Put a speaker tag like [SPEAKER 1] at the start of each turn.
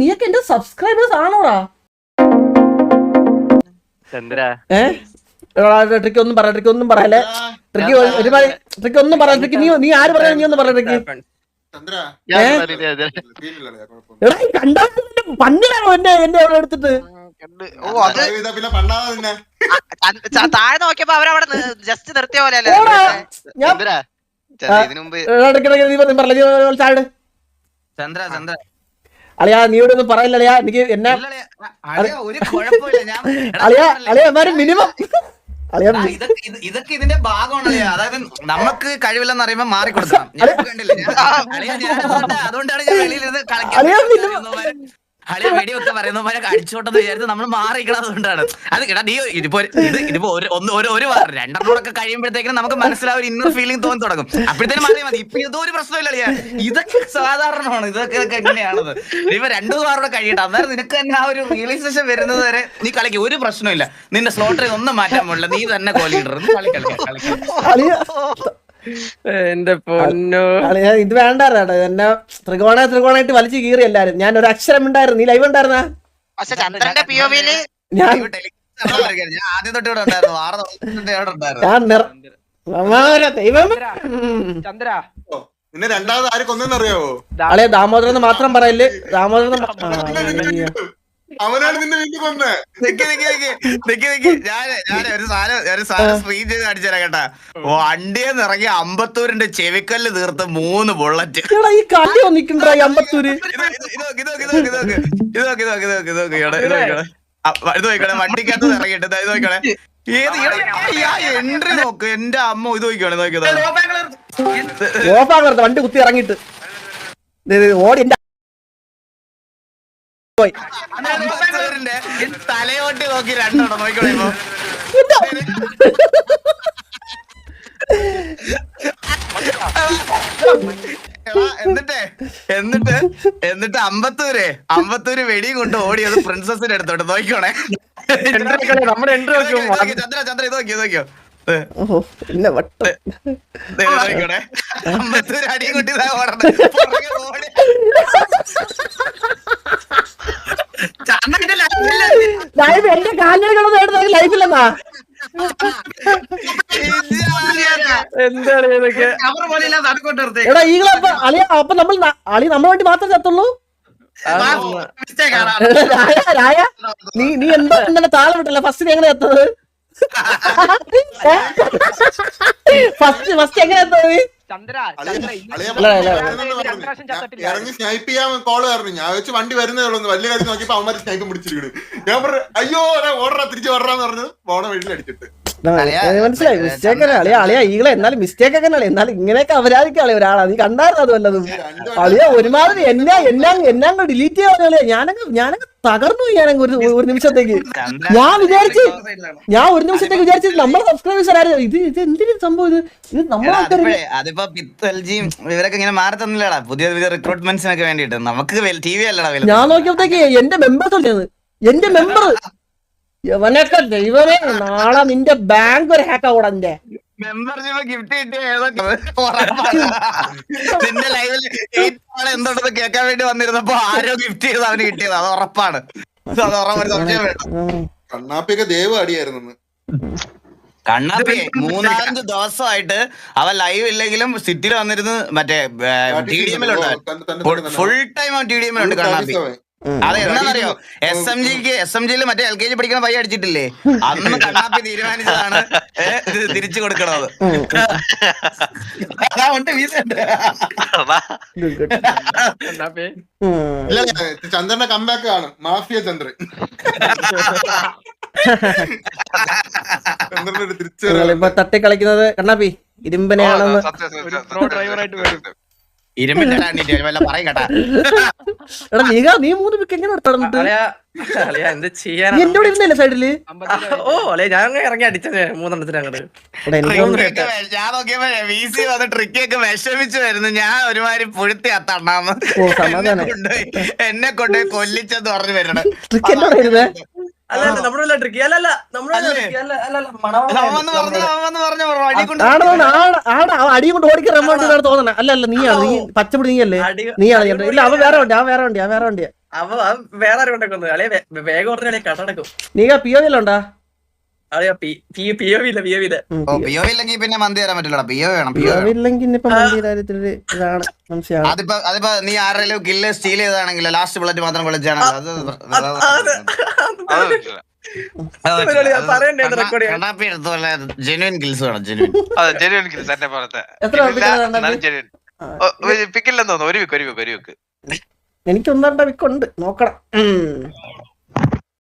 [SPEAKER 1] നീയൊക്കെ എന്റെ സബ്സ്ക്രൈബേഴ്സ് ആണോടാ? ട്രിക്ക് ഒന്നും ട്രിക്ക് ഒന്നും പറയല്ലേ? ട്രിക്ക് ഒരുപാട് ട്രിക്ക് ഒന്നും ട്രിക്ക്. നീ നീ ആര് പറയാ നീ ട്രിക്ക്. എന്നെ എന്നെ അവിടെ എടുത്തിട്ട്?
[SPEAKER 2] താഴെ നോക്കിയപ്പോ അവരവിടെ ജസ്റ്റ് നിർത്തിയ പോലെ അല്ലേ?
[SPEAKER 3] ചന്ദ്ര ചന്ദ്ര.
[SPEAKER 1] അളിയാ നീ ഇവിടെ ഒന്നും പറയില്ല അളിയാ. എനിക്ക് എന്നെ
[SPEAKER 4] ഇല്ലളിയ, ഒരു കുഴപ്പമില്ല ഞാൻ എടാ,
[SPEAKER 1] അളിയാ അളിയാ എന്നാലും മിനിമം
[SPEAKER 4] ഇതൊക്കെ ഇതിന്റെ ഭാഗമാണല്ലേ അതായത് നമുക്ക് കഴിവില്ലെന്ന് അറിയുമ്പോ മാറി കൊടുക്കണം. അതുകൊണ്ടാണ് ഞാൻ വെളിയിലിരുന്ന് കളിക്കാൻ
[SPEAKER 1] അളിയ, വീഡിയോ
[SPEAKER 4] ഒക്കെ അളിയ പോലെ അടിച്ചോട്ടെന്ന് വിചാരിച്ച് നമ്മൾ മാറിക്കണതുകൊണ്ടാണ് അത് എടാ നീ ഇതിപ്പോ ഇത് ഇതിപ്പോ ഒരു ഒന്ന് ഒരു ഒരു വാർ രണ്ടെണ്ണമൊക്കെ കഴിയുമ്പോഴത്തേക്കും നമുക്ക് മനസ്സിലാവും ഒരു ഇന്നർ ഫീലിംഗ് തോന്നി തുടങ്ങും. അപ്പോഴത്തേനും മാറി മതി. ഇപ്പൊ ഇതൊരു പ്രശ്നമില്ല അളിയ ഇതൊക്കെ സാധാരണമാണ്. ഇതൊക്കെ എങ്ങനെയാണത്? ഇപ്പൊ രണ്ടു വാറോടെ കഴിയട്ടെ. അന്നേരം നിനക്ക് തന്നെ ആ ഒരു റിയലൈസേഷൻ വരുന്നത് വരെ നീ കളിക്ക്. ഒരു പ്രശ്നമില്ല. നിന്റെ സ്ലോട്ടറിൽ ഒന്നും മാറ്റാൻ പോലെ നീ തന്നെ കോലീഡർ കളി കളിക്കാം.
[SPEAKER 1] അളിയ
[SPEAKER 3] എന്റെ പൊന്നോ.
[SPEAKER 1] ഇത് വേണ്ട എന്നെ ത്രികോണ ത്രികോണായിട്ട് വലിച്ചു കീറി എല്ലാരും. ഞാൻ ഒരു അക്ഷരം ഉണ്ടായിരുന്നു. നീ ലൈവ് ഉണ്ടായിരുന്ന? ഞാൻ ദാമോദരൻ മാത്രം പറയല്ലേ? ദാമോദരൻ.
[SPEAKER 5] അവനാണ് നിന്നെ വീട്ടിൽ കൊന്നേ.
[SPEAKER 4] നിക്ക് നിക്ക് നിക്ക്. നിക്ക് നിക്ക്. ഞാൻ ഞാൻ ഒരു സാധനം ഒരു സാധനം സ്ക്രീൻ ചെയ്ത് കാണിച്ചുതരാം കേട്ടാ. വണ്ടിയെ ഇറങ്ങി അമ്പത്തൂരിന്റെ ചെവിക്കല്ല് തീർത്ത് മൂന്ന് ബുള്ളറ്റ്
[SPEAKER 1] എടാ ഈ കല്ല് ഒന്നിക്കണ്ടാ ഈ അമ്പത്തൂര്?
[SPEAKER 4] നോക്കണേ വണ്ടിക്കകത്ത് ഇറങ്ങിയിട്ട് ഇത് നോക്കണേ ഏത് എൻട്രി നോക്ക്. എന്റെ അമ്മ ഇത് നോക്കിയാണ് നോക്കിയത്
[SPEAKER 1] വണ്ടി കുത്തി ഇറങ്ങിയിട്ട്. ഓടി എന്റെ പോയി.
[SPEAKER 4] തലയോട്ടി നോക്കി രണ്ടെണ്ണം നോക്കിക്കോളെ എന്നിട്ടേ എന്നിട്ട് എന്നിട്ട് അമ്പത്തൂര് അമ്പത്തൂര് വെടിയും കൊണ്ട് ഓടി അത് പ്രിൻസസിന്റെ അടുത്തോട്ട് നോക്കിക്കോണേ.
[SPEAKER 3] നമ്മുടെ എൻട്രി
[SPEAKER 4] ചന്ദ്ര ചന്ദ്ര ഇത് നോക്കിയോ നോക്കിയോ? അമ്പത്തൂര് അടിയും കുട്ടി ഓടി ഓടണേ.
[SPEAKER 1] ലൈവ് എന്റെ കാലുകളൊന്നും എടുത്ത ലൈഫില്ലെന്നാ
[SPEAKER 3] എന്താണ് ഇതൊക്കെ
[SPEAKER 1] എടാ ഈകളെ അപ്പൊ അളിയ അപ്പൊ നമ്മൾ അളി നമ്മളെ വേണ്ടി മാത്രം ചത്തുള്ളൂ രായ നീ നീ എന്താ ഇന്നലെ താളം വിട്ടല്ല ഫസ്റ്റ് എങ്ങനെ എത്തത് ഫസ്റ്റ് ഫസ്റ്റ് എങ്ങനെ എത്തത് നീ
[SPEAKER 3] ചന്ദ്ര ചത്തിട്ടില്ല.
[SPEAKER 5] ഇറങ്ങി സ്നൈപ്പ് ചെയ്യാൻ കോൾ പറഞ്ഞു ഞാൻ വെച്ച് വണ്ടി വരുന്നേ ഉള്ളൂ വലിയ കാര്യം നോക്കിയപ്പോ അവന്മാര് സ്നൈപ്പ് പിടിച്ചിരിക്കുന്നു ഞാൻ പറഞ്ഞു അയ്യോ ഓടാ തിരിച്ചു ഓർഡറാന്ന് പറഞ്ഞു പോണ വീട്ടിൽ അടിച്ചിട്ട്.
[SPEAKER 1] മനസ്സിലായി. മിസ്റ്റേക്ക് തന്നെ അളിയ അളിയ ഈകളെ എന്നാലും മിസ്റ്റേക്ക് ഒക്കെ അളിയ എന്നാലും ഇങ്ങനെയൊക്കെ അപരാധിക്കും അളിയ ഒരാളാ. നീ കണ്ടായിരുന്നു അത് വല്ലതും? അളിയ ഒരുമാതിരി എന്നാ എന്നാ എന്നാ ഡിലീറ്റ് ചെയ്യാൻ ഞാനങ്ങ് ഞാനങ്ങ് തകർന്നു ഞാനങ്ങ് ഒരു ഒരു നിമിഷത്തേക്ക്. ഞാൻ വിചാരിച്ച് ഞാൻ ഒരു നിമിഷത്തേക്ക് വിചാരിച്ചു നമ്മുടെ സബ്സ്ക്രൈബേഴ്സ് ആരായിരുന്നു ഇത് ഇത് എന്തിനു സംഭവം ഇത്? ഇത് നമ്മളെ
[SPEAKER 4] അതിപ്പോ പിത്തൽജിയും ഇവരൊക്കെ ഇങ്ങനെ മാറി തന്നില്ലടാ. പുതിയ പുതിയ റിക്രൂട്ട്മെന്റ്സിനൊക്കെ വേണ്ടിട്ട് നമുക്ക് ടി വി അല്ലടാ
[SPEAKER 1] ഞാൻ നോക്കിയപ്പോഴത്തേക്ക് എന്റെ മെമ്പർ തൊല്ലത് എന്റെ മെമ്പർ യവനൊക്കെ ദൈവമേ നാളെ നിന്റെ ബാങ്ക് ഒരു ഹാക്ക് ആവൂടാ നിന്റെ.
[SPEAKER 4] മെമ്പർഷിപ്പ് ഗിഫ്റ്റ് കിട്ടിയ ഏതൊക്കെ? ഉറപ്പാണ്. നിന്റെ ലൈവിൽ ആളെ എന്തുണ്ടെന്ന് കേൾക്കാൻ വേണ്ടി വന്നിരുന്നപ്പോ ആരോ ഗിഫ്റ്റ് ചെയ്ത് അവന് കിട്ടിയത്. അത് ഉറപ്പാണ്. അത് ഉറപ്പൊരു സംശയം വേണ്ട.
[SPEAKER 1] ഉം.
[SPEAKER 5] കണ്ണാപ്പിയൊക്കെ ദൈവം അടിയായിരുന്നു
[SPEAKER 4] കണ്ണാപ്പി മൂന്നാലഞ്ച് ദിവസമായിട്ട് അവൻ ലൈവ് ഇല്ലെങ്കിലും സിറ്റിയിൽ വന്നിരുന്ന് മറ്റേ ടി ഡി എമ്മിലുണ്ട് ഫുൾ ടൈം അവൻ. ടി ഡി എമ്മിലുണ്ട് കണ്ണാപ്പി. അത് എന്താണെന്നറിയോ? എസ് എം ജിക്ക് എസ് എം ജിയിൽ മറ്റേ എൽ കെ ജി പഠിക്കുന്ന പയ്യ അടിച്ചിട്ടില്ലേ? അന്ന് കണ്ണാപ്പി തീരുമാനിച്ചതാണ്. ഇത് തിരിച്ചു കൊടുക്കണത്. അതാ ഉണ്ട്.
[SPEAKER 5] ഇല്ല ചന്ദ്രന്റെ കമ്പാക്ക് കാണും മാഫിയ ചന്ദ്രൻ.
[SPEAKER 1] ഇപ്പൊ തട്ടി കളിക്കുന്നത് കണ്ണാപ്പി ഇരുമ്പനെയാണെന്ന്.
[SPEAKER 3] ഡ്രൈവറായിട്ട് വരും.
[SPEAKER 1] നീക നീ മൂന്ന് പിക്ക് എങ്ങനെ ഇരുന്നല്ലേ
[SPEAKER 3] സൈഡിൽ
[SPEAKER 6] ഓ അളിയ ഞാൻ അങ്ങ് ഇറങ്ങി അടിച്ചത് മൂന്നെണ്ണത്തിന് അങ്ങോട്ട്
[SPEAKER 4] ഞാൻ നോക്കിയപ്പോ വന്ന് ട്രിക്കൊക്കെ വിഷമിച്ചു വരുന്നു. ഞാൻ ഒരുമാതിരി പുഴുത്തി അത്തണ്ണാന്ന്. എന്നെ കൊണ്ട് എന്നെ കൊണ്ടുപോയി കൊല്ലിച്ചെന്ന് പറഞ്ഞു വരണം
[SPEAKER 1] ട്രിക്ക് എന്നോട്
[SPEAKER 4] അടി കൊണ്ട്
[SPEAKER 1] ഓടിക്കാൻ റെമൗണ്ട് തോന്നണേ അല്ല അല്ല നീയാണ്? നീ പച്ചപ്പിടി നീയല്ലേ? നീയാണ് ഇല്ല അവ വേറെ വണ്ടി ആ വേറെ വണ്ടി ആ വേറെ വണ്ടിയാ.
[SPEAKER 6] അവ വേറെ ആരും കൊണ്ടൊക്കെ
[SPEAKER 1] നീക പി ഒ വിയിലുണ്ടാ
[SPEAKER 4] പിന്നെ മന്തി തരാൻ പറ്റില്ലടാ പിഒ വേണം അതിപ്പോ അതിപ്പോ നീ ആരെങ്കിലും കില്ല് സ്റ്റീൽ ചെയ്താണെങ്കിലോ ലാസ്റ്റ് ബുള്ളറ്റ് മാത്രം കിൽസ് വേണം
[SPEAKER 7] കിൽസ് എന്നെ പിക്കില്ലെന്ന് തോന്നുന്നു. ഒരു വിക്ക് ഒരു വിക്ക് ഒരു വിക്ക്
[SPEAKER 1] എനിക്ക് ഒന്നാം വിക്കുണ്ട് നോക്കണം.